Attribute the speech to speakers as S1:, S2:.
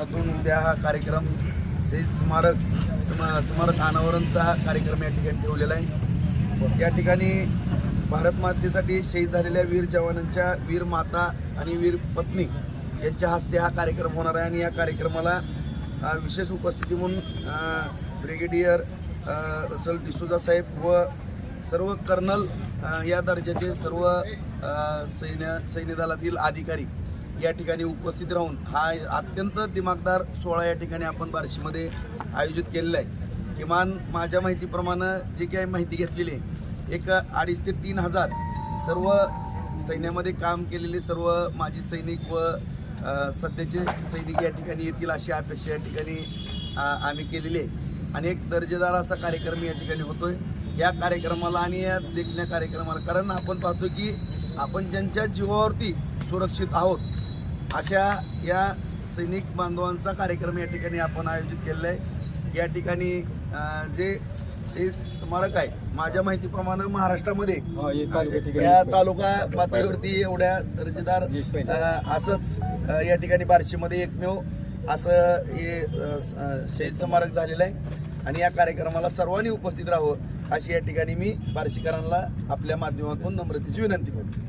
S1: उद्या हा कार्यक्रम शहीद स्मारक स्म स्मारक अनावरणचा हा कार्यक्रम या ठिकाणी ठेवलेला आहे. या ठिकाणी भारत मातेसाठी शहीद झालेल्या वीर जवानांच्या वीर माता आणि वीर पत्नी यांच्या हस्ते हा कार्यक्रम होणार आहे आणि या कार्यक्रमाला विशेष उपस्थिती म्हणून ब्रिगेडियर रसल डिसोजा साहेब व सर्व कर्नल या दर्जाचे सर्व सैन्य सैन्य दलातील अधिकारी या ठिकाणी उपस्थित राहून हा अत्यंत दिमागदार सोहळा या ठिकाणी आपण बार्शीमध्ये आयोजित केलेला आहे. किमान माझ्या माहितीप्रमाणे जे काही माहिती घेतलेली आहे एक अडीच ते तीन हजार सर्व सैन्यामध्ये काम केलेले सर्व माजी सैनिक व सध्याचे सैनिक या ठिकाणी येतील अशी अपेक्षा या ठिकाणी आम्ही केलेली आहे. आणि एक दर्जेदार असा कार्यक्रम या ठिकाणी होतोय. या कार्यक्रमाला आणि या देखण्या कार्यक्रमाला कारण आपण पाहतो की आपण ज्यांच्या जीवावरती सुरक्षित आहोत अशा या सैनिक बांधवांचा कार्यक्रम या ठिकाणी आपण आयोजित केलेला आहे. या ठिकाणी जे शहीद स्मारक आहे माझ्या माहितीप्रमाणे महाराष्ट्रामध्ये या तालुका पातळीवरती एवढ्या दर्जेदार असंच या ठिकाणी बार्शीमध्ये एकमेव असं हे शहीद स्मारक झालेलं आहे. आणि या कार्यक्रमाला सर्वांनी उपस्थित राहावं अशी या ठिकाणी मी बार्शीकरांना आपल्या माध्यमातून नम्रतेची विनंती करतो.